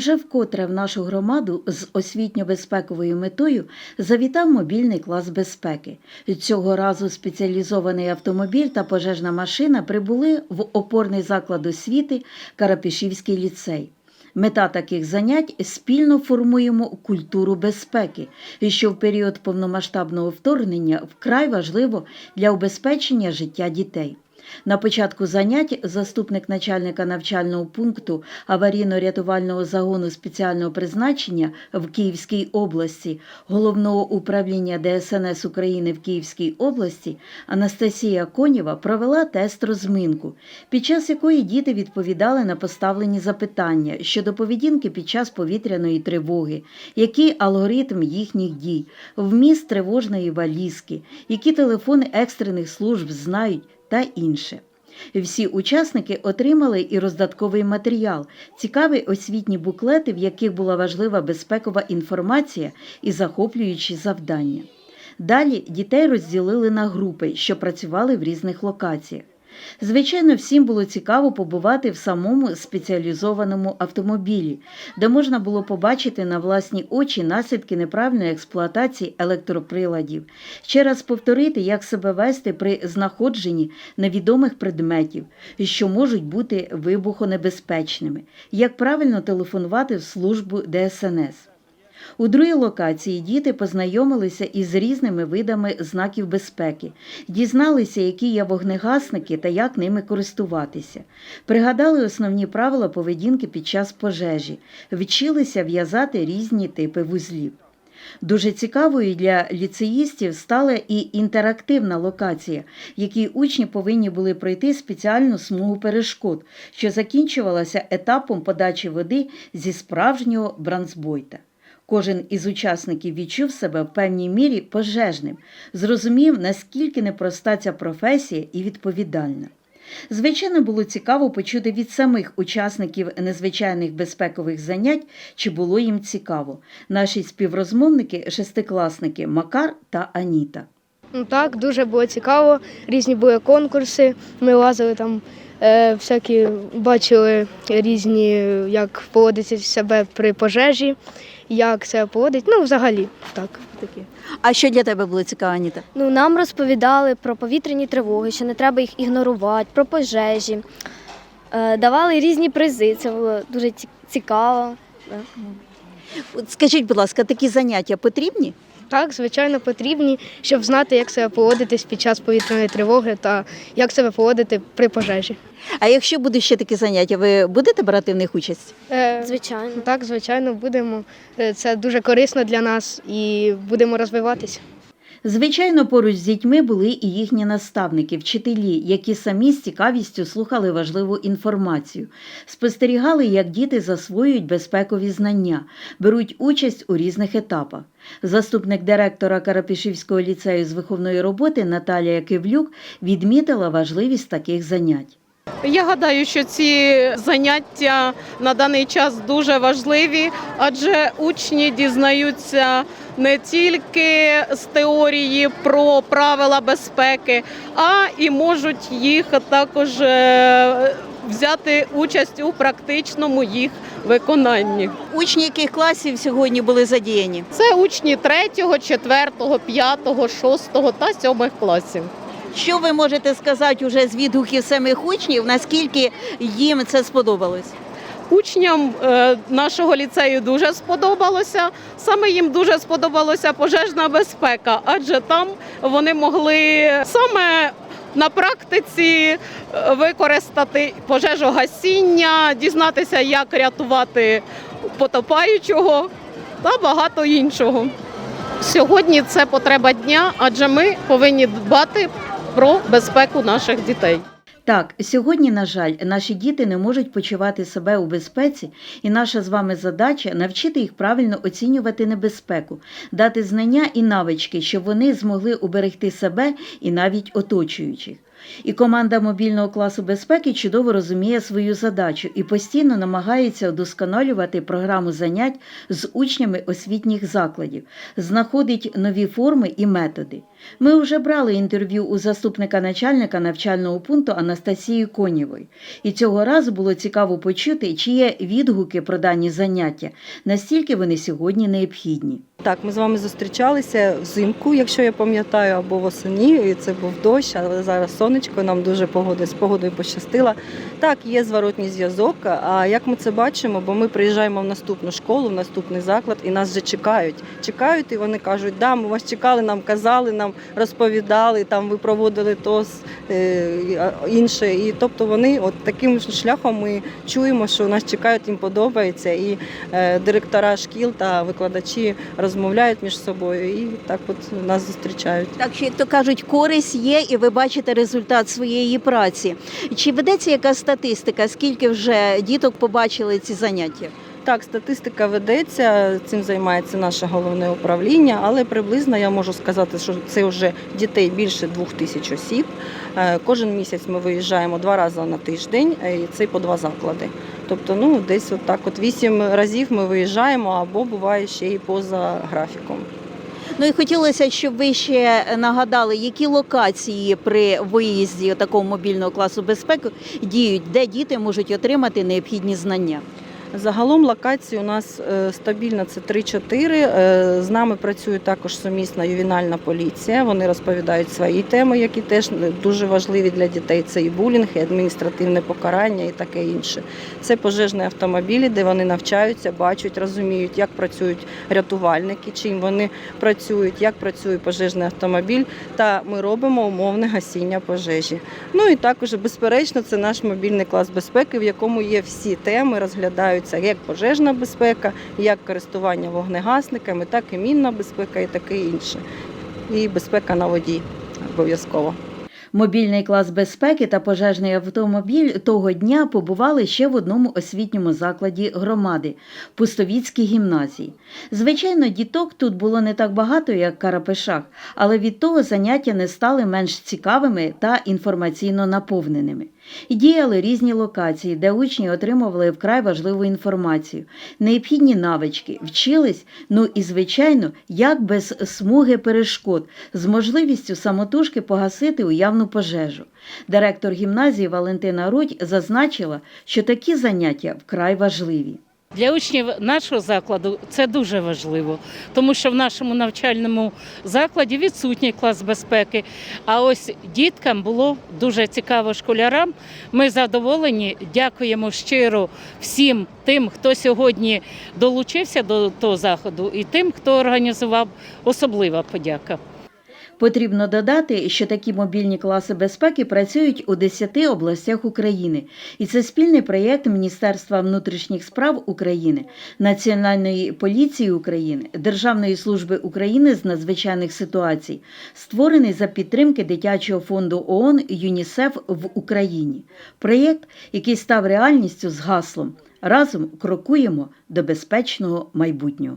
Уже вкотре в нашу громаду з освітньо-безпековою метою завітав мобільний клас безпеки. Цього разу спеціалізований автомобіль та пожежна машина прибули в опорний заклад освіти Карапішівський ліцей. Мета таких занять спільно формуємо культуру безпеки, що в період повномасштабного вторгнення вкрай важливо для убезпечення життя дітей. На початку занять заступник начальника навчального пункту аварійно-рятувального загону спеціального призначення в Київській області головного управління ДСНС України в Київській області Анастасія Конєва провела тест розминку, під час якої діти відповідали на поставлені запитання щодо поведінки під час повітряної тривоги, який алгоритм їхніх дій, вміст тривожної валізки, які телефони екстрених служб знають та інше. Всі учасники отримали і роздатковий матеріал, цікаві освітні буклети, в яких була важлива безпекова інформація і захоплюючі завдання. Далі дітей розділили на групи, що працювали в різних локаціях. Звичайно, всім було цікаво побувати в самому спеціалізованому автомобілі, де можна було побачити на власні очі наслідки неправильної експлуатації електроприладів, ще раз повторити, як себе вести при знаходженні невідомих предметів, що можуть бути вибухонебезпечними, як правильно телефонувати в службу ДСНС. У другій локації діти познайомилися із різними видами знаків безпеки, дізналися, які є вогнегасники та як ними користуватися, пригадали основні правила поведінки під час пожежі, вчилися в'язати різні типи вузлів. Дуже цікавою для ліцеїстів стала і інтерактивна локація, якій учні повинні були пройти спеціальну смугу перешкод, що закінчувалася етапом подачі води зі справжнього бранцбойта. Кожен із учасників відчув себе в певній мірі пожежним, зрозумів, наскільки непроста ця професія і відповідальна. Звичайно, було цікаво почути від самих учасників незвичайних безпекових занять, чи було їм цікаво. Наші співрозмовники, шестикласники Макар та Аніта. Ну так, дуже було цікаво. Різні були конкурси. Ми лазили там, е, всякі бачили різні, як поводити себе при пожежі, як це поводить. Ну, взагалі, так. Такі. А що для тебе було цікаво, Аніта? Ну, нам розповідали про повітряні тривоги, що не треба їх ігнорувати, про пожежі. Е, Давали різні призи, це було дуже цікаво. Да. От Скажіть, будь ласка, такі заняття потрібні? Так, звичайно, потрібні, щоб знати, як себе поводитись під час повітряної тривоги та як себе поводити при пожежі. А якщо будуть ще такі заняття, ви будете брати в них участь? Е, Звичайно. Так, звичайно, будемо. Е, Це дуже корисно для нас і будемо розвиватися. Звичайно, поруч з дітьми були і їхні наставники, вчителі, які самі з цікавістю слухали важливу інформацію, спостерігали, як діти засвоюють безпекові знання, беруть участь у різних етапах. Заступник директора Карапішівського ліцею з виховної роботи Наталія Кивлюк відмітила важливість таких занять. Я гадаю, що ці заняття на даний час дуже важливі, адже учні дізнаються не тільки з теорії про правила безпеки, а і можуть їх також е, взяти участь у практичному їх виконанні. Учні яких класів сьогодні були задіяні? Це учні 3, 4, 5, 6 та 7 класів. Що ви можете сказати уже з відгуків самих учнів, наскільки їм це сподобалось? Учням е, нашого ліцею дуже сподобалося. Саме їм дуже сподобалася пожежна безпека, адже там вони могли саме на практиці е, використати пожежогасіння, дізнатися, як рятувати потопаючого та багато іншого. Сьогодні це потреба дня, адже ми повинні дбати про безпеку наших дітей. Так, сьогодні, на жаль, наші діти не можуть почувати себе у безпеці, і наша з вами задача навчити їх правильно оцінювати небезпеку, дати знання і навички, щоб вони змогли уберегти себе і навіть оточуючих. І команда мобільного класу безпеки чудово розуміє свою задачу і постійно намагається удосконалювати програму занять з учнями освітніх закладів, знаходить нові форми і методи. Ми вже брали інтерв'ю у заступника начальника навчального пункту Анастасії Конєвої. І цього разу було цікаво почути, чи є відгуки про дані заняття, настільки вони сьогодні необхідні. Так, ми з вами зустрічалися взимку, якщо я пам'ятаю, або восені. І це був дощ, але зараз сонечко, нам дуже погода з погодою пощастила. Так, є зворотній зв'язок. А як ми це бачимо? Бо ми приїжджаємо в наступну школу, в наступний заклад, і нас вже чекають. Чекають, і вони кажуть, да, ми вас чекали, нам казали, нам розповідали, там ви проводили то е, інше. І тобто вони от таким шляхом ми чуємо, що нас чекають, їм подобається. І е, директора шкіл та викладачі розмовляють між собою і так от нас зустрічають. Так що, то кажуть, користь є, і ви бачите результат своєї праці. Чи ведеться якась статистика, скільки вже діток побачили ці заняття? Так, статистика ведеться, цим займається наше головне управління, але приблизно я можу сказати, що це вже дітей більше двох тисяч осіб. Е, Кожен місяць ми виїжджаємо два рази на тиждень, е, і це по два заклади. Тобто, ну десь от так, от вісім разів ми виїжджаємо, або буває ще й поза графіком. Ну і хотілося, щоб ви ще нагадали, які локації при виїзді такого мобільного класу безпеки діють, де діти можуть отримати необхідні знання. Загалом локацій у нас е, стабільно це 3-4. Е, З нами працює також сумісна ювенальна поліція. Вони розповідають свої теми, які теж дуже важливі для дітей. Це і булінг, і адміністративне покарання, і таке інше. Це пожежні автомобілі, де вони навчаються, бачать, розуміють, як працюють рятувальники, чим вони працюють, як працює пожежний автомобіль. Та ми робимо умовне гасіння пожежі. Ну і також, безперечно, це наш мобільний клас безпеки, в якому є всі теми, розглядаються як пожежна безпека, як користування вогнегасниками, так і мінна безпека, і таке інше. І безпека на воді обов'язково. Мобільний клас безпеки та пожежний автомобіль того дня побували ще в одному освітньому закладі громади Пустовіцькій гімназії. Звичайно, діток тут було не так багато, як Карапешах, але від того заняття не стали менш цікавими та інформаційно наповненими. Діяли різні локації, де учні отримували вкрай важливу інформацію, необхідні навички, вчились, ну і, звичайно, як без смуги перешкод, з можливістю самотужки погасити уявну пожежу. Директор гімназії Валентина Рудь зазначила, що такі заняття вкрай важливі. Для учнів нашого закладу це дуже важливо, тому що в нашому навчальному закладі відсутній клас безпеки. А ось діткам було дуже цікаво школярам. Ми задоволені, дякуємо щиро всім тим, хто сьогодні долучився до того заходу, і тим, хто організував особлива подяка. Потрібно додати, що такі мобільні класи безпеки працюють у 10 областях України, і це спільний проєкт Міністерства внутрішніх справ України, Національної поліції України, Державної служби України з надзвичайних ситуацій, створений за підтримки дитячого фонду ООН ЮНІСЕФ в Україні. Проєкт, який став реальністю з гаслом Разом крокуємо до безпечного майбутнього.